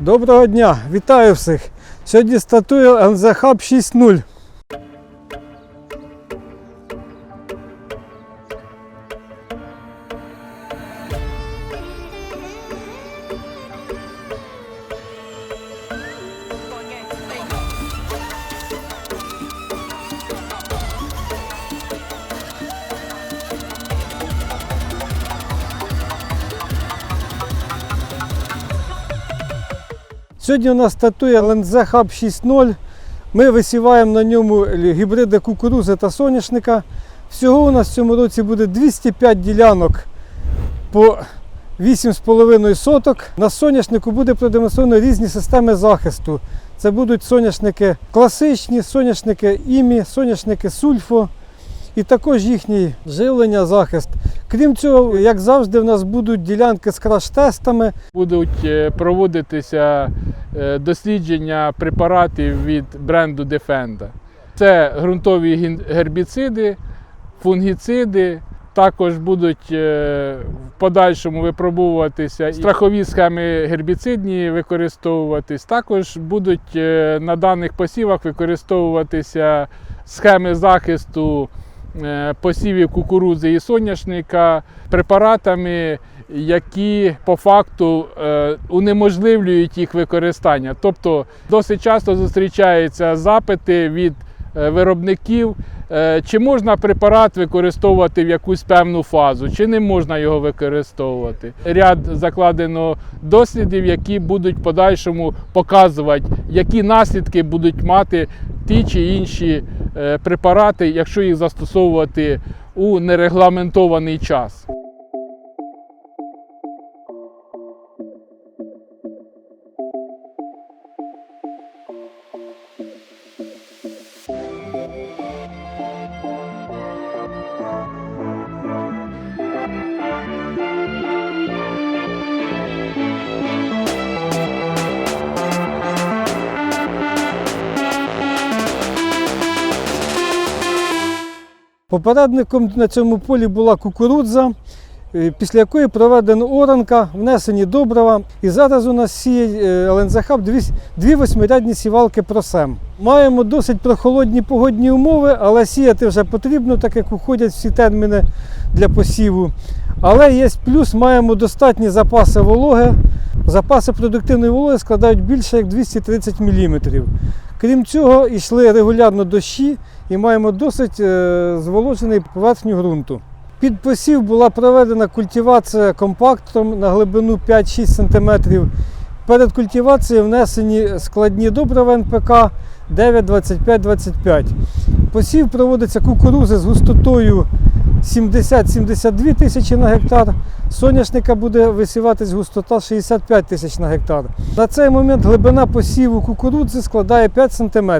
Доброго дня, вітаю всіх. Сьогодні стартує НЗ Хаб 6.0. Сьогодні у нас стартує ЛНЗ Хаб 6.0. Ми висіваємо на ньому гібриди кукурузи та соняшника. Всього у нас в цьому році буде 205 ділянок по 8,5 соток. На соняшнику буде продемонстровано різні системи захисту. Це будуть соняшники класичні, соняшники імі, соняшники сульфо і також їхній живлення, захист. Крім цього, як завжди, в нас будуть ділянки з краш-тестами. Будуть е, проводитися е, дослідження препаратів від бренду Defenda. Це ґрунтові гербіциди, фунгіциди. Також будуть е, в подальшому випробовуватися страхові схеми гербіцидні використовуватись. Також будуть на даних посівах використовуватися схеми захисту посівів кукурудзи і соняшника препаратами, які по факту е, унеможливлюють їх використання. Тобто досить часто зустрічаються запити від е, виробників, е, чи можна препарат використовувати в якусь певну фазу, чи не можна його використовувати. Ряд закладено дослідів, які будуть в подальшому показувати, які наслідки будуть мати ті чи інші е, препарати, якщо їх застосовувати у нерегламентований час. Попередником на цьому полі була кукурудза, е, після якої проведена оранка, внесені добрива. І зараз у нас сіє е, дві, дві восьмирядні сівалки просем. Маємо досить прохолодні погодні умови, але сіяти вже потрібно, так як уходять всі терміни для посіву. Але є плюс, маємо достатні запаси вологи. Запаси продуктивної вологи складають більше як 230 мм. Крім цього, йшли регулярно дощі і маємо досить е, зволожений поверхню ґрунту. Під посів була проведена культивація компактором на глибину 5-6 см. Перед культивацією внесені складні добрива НПК 9-25-25. Посів проводиться кукурузи з густотою 70-72 тисячі на гектар. Соняшника буде висіватись густота 65 тисяч на гектар. На цей момент глибина посіву кукурудзи складає 5 см.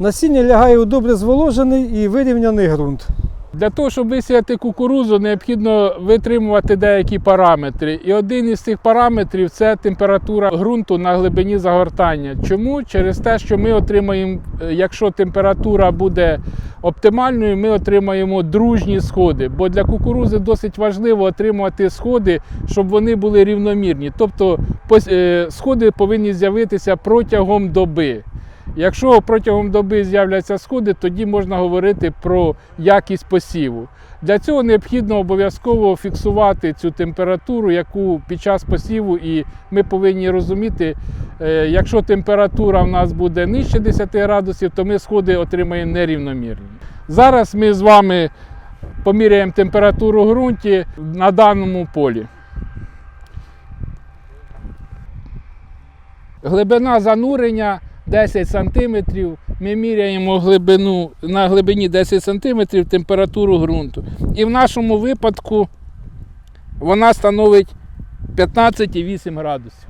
Насіння лягає у добре зволожений і вирівняний ґрунт. Для того, щоб висіяти кукурудзу, необхідно витримувати деякі параметри. І один із цих параметрів це температура ґрунту на глибині загортання. Чому? Через те, що ми отримаємо, е, якщо температура буде оптимальною, ми отримаємо дружні сходи. Бо для кукурузи досить важливо отримувати сходи, щоб вони були рівномірні. Тобто е, сходи повинні з'явитися протягом доби. Якщо протягом доби з'являться сходи, тоді можна говорити про якість посіву. Для цього необхідно обов'язково фіксувати цю температуру, яку під час посіву, і ми повинні розуміти, е, якщо температура в нас буде нижче 10 градусів, то ми сходи отримаємо нерівномірні. Зараз ми з вами поміряємо температуру ґрунті на даному полі. Глибина занурення 10 см. Ми міряємо глибину на глибині 10 см температуру ґрунту. І в нашому випадку вона становить 15,8 градусів.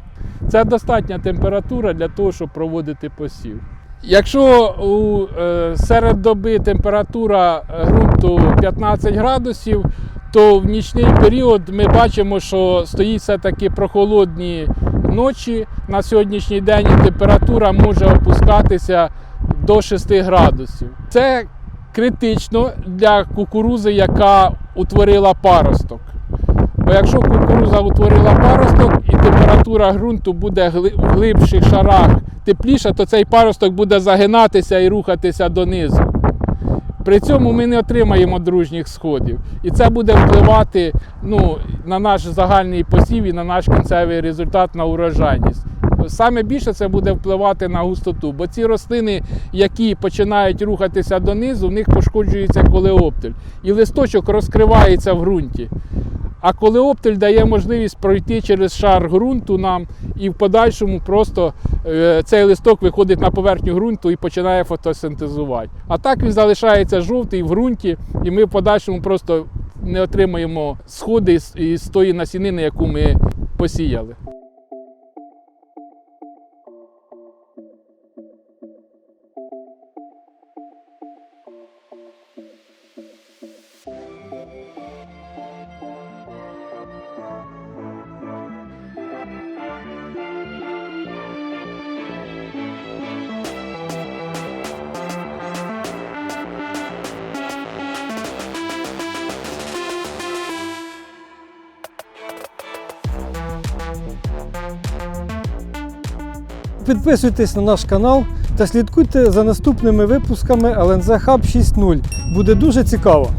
Це достатня температура для того, щоб проводити посів. Якщо у е, серед доби температура ґрунту 15 градусів, то в нічний період ми бачимо, що стоїть все-таки прохолодні ночі. На сьогоднішній день температура може опускатися до 6 градусів. Це критично для кукурузи, яка утворила паросток. Бо якщо кукуруза утворила паросток і температура ґрунту буде в глибших шарах тепліша, то цей паросток буде загинатися і рухатися донизу. При цьому ми не отримаємо дружніх сходів. І це буде впливати ну, на наш загальний посів і на наш кінцевий результат на урожайність. Саме більше це буде впливати на густоту, бо ці рослини, які починають рухатися донизу, в них пошкоджується колеоптиль. І листочок розкривається в ґрунті. А коли оптель дає можливість пройти через шар ґрунту нам, і в подальшому просто е, цей листок виходить на поверхню ґрунту і починає фотосинтезувати. А так він залишається жовтий в ґрунті, і ми в подальшому просто не отримаємо сходи із тої насінини, яку ми посіяли. Підписуйтесь на наш канал та слідкуйте за наступними випусками ЛНЗ Hub 6.0. Буде дуже цікаво.